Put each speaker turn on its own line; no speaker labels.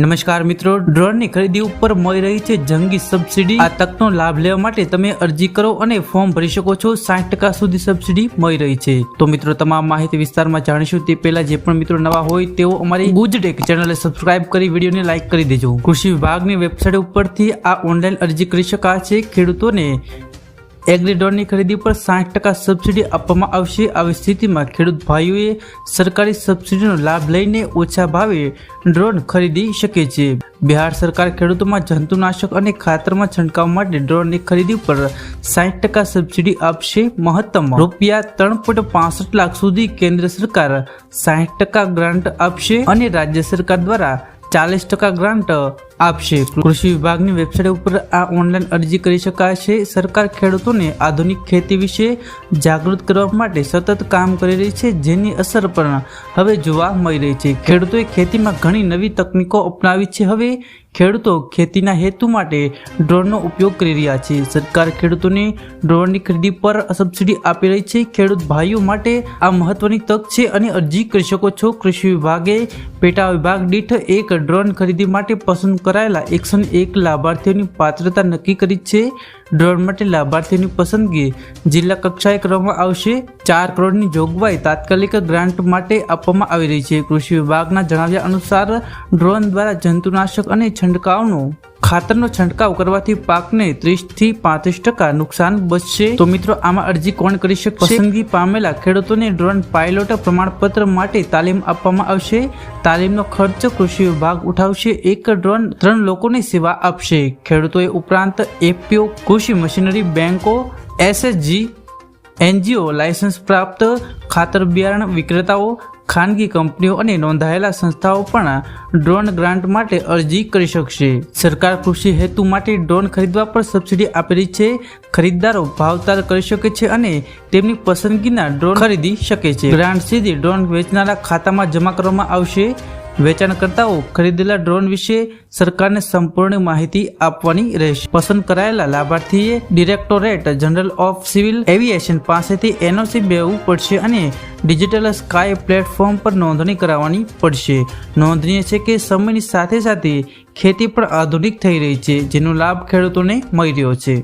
નમસ્કાર મિત્રો, ડ્રોનની ખરીદી ઉપર મળી રહી છે જંગી સબસિડી. આ તકનો લાભ લેવા માટે તમે અરજી કરો અને ફોર્મ ભરી શકો છો. સાઠ ટકા સુધી સબસિડી મળી રહી છે. તો મિત્રો, તમામ માહિતી વિસ્તારમાં જાણીશું. તે પહેલા જે પણ મિત્રો નવા હોય તેઓ અમારી ગુજટેક ચેનલને સબસ્ક્રાઇબ કરી વિડીયોને લાઇક કરી દેજો. કૃષિ વિભાગની વેબસાઇટ ઉપરથી આ ઓનલાઈન અરજી કરી શકાય છે ખેડૂતોને એગ્રીડોનની ખરીદી પર સાઠ ટકા સબસિડી આપવામાં આવશે. આવી સ્થિતિમાં ખેડૂત ભાઈઓએ સરકારી સબસિડીનો લાભ લઈને ઓછા ભાવે ડ્રોન ખરીદી શકે છે. બિહાર સરકાર ખેડૂતોમાં જંતુનાશક અને ખાતરમાં છંટકાવ માટે ડ્રોનની ખરીદી પર સાઠ ટકા સબસિડી આપશે મહત્તમ. રૂપિયા ત્રણ પોઈન્ટ પાસઠ લાખ સુધી કેન્દ્ર સરકાર સાઠ ટકા ગ્રાન્ટ આપશે અને રાજ્ય સરકાર દ્વારા ચાલીસ ટકા ગ્રાન્ટ આપશે. કૃષિ વિભાગની વેબસાઇટ ઉપર આ ઓનલાઈન અરજી કરી શકાય છે સરકાર ખેડૂતોને આધુનિક ખેતી વિશે જાગૃત કરવા માટે સતત કામ કરી રહી છે, જેની અસર પણ હવે જોવા મળી રહી છે. ખેડૂતોએ ખેતીમાં ઘણી નવી તકનીકો અપનાવી છે. હવે ખેડૂતો ખેતીના હેતુ માટે ડ્રોનનો ઉપયોગ કરી રહ્યા છે. સરકાર ખેડૂતોને ડ્રોનની ખરીદી પર સબસિડી આપી રહી છે. ખેડૂત ભાઈઓ માટે આ મહત્વની તક છે અને અરજી કરી શકો છો. કૃષિ વિભાગે પેટા વિભાગ દીઠ એક ડ્રોન ખરીદી માટે પસંદ કરાયેલા એકસો એક લાભાર્થીઓની પાત્રતા નક્કી કરી છે. ડ્રોન માટે લાભાર્થીઓની પસંદગી જિલ્લા કક્ષાએ કરવામાં આવશે. ચાર કરોડની જોગવાઈ તાત્કાલિક ગ્રાન્ટ માટે આપવામાં આવી રહી છે. કૃષિ વિભાગના જણાવ્યા અનુસાર ડ્રોન દ્વારા જંતુનાશક અને છંટકાવનું ખાતરનો છંટકાવ કરવાથી પાકને ત્રીસથી પાંત્રીસ ટકા નુકસાન બચશે. તો મિત્રો, આમાં અરજી કોણ કરી શકશે? પસંદગી પામેલા ખેડૂતોને ડ્રોન પાયલોટ પ્રમાણપત્ર માટે તાલીમ આપવામાં આવશે. તાલીમનો ખર્ચ કૃષિ વિભાગ ઉઠાવશે. એક ડ્રોન ત્રણ લોકોને સેવા આપશે. ખેડૂતોએ ઉપરાંત એપીઓ, કૃષિ મશીનરી બેંકો, એસએસજી, એનજીઓ લાયસન્સ પ્રાપ્ત, ખાતર બિયારણ વિક્રેતાઓ ખાનગી કંપનીઓ અને નોંધાયેલા સંસ્થાઓ પણ ડ્રોન ગ્રાન્ટ માટે અરજી કરી શકશે. સરકાર કૃષિ હેતુ માટે ડ્રોન ખરીદવા પર સબસિડી આપેલી છે, ખરીદદારો ભાવતાલ કરી શકે છે અને તેમની પસંદગીના ડ્રોન ખરીદી શકે છે. ગ્રાન્ટ સીધી ડ્રોન વેચનારા ખાતામાં જમા કરવામાં આવશે. વેચાણકર્તાઓ ખરીદેલા ડ્રોન વિશે સરકારને સંપૂર્ણ માહિતી આપવાની રહેશે. પસંદ કરાયેલા લાભાર્થીએ directorate general of civil aviation પાસેથી એનઓસી મેળવવું પડશે અને ડિજિટલ સ્કાય પ્લેટફોર્મ પર નોંધણી કરાવવાની પડશે. નોંધનીય છે કે સમયની સાથે સાથે ખેતી પણ આધુનિક થઈ રહી છે, જેનો લાભ ખેડૂતોને મળી રહ્યો છે.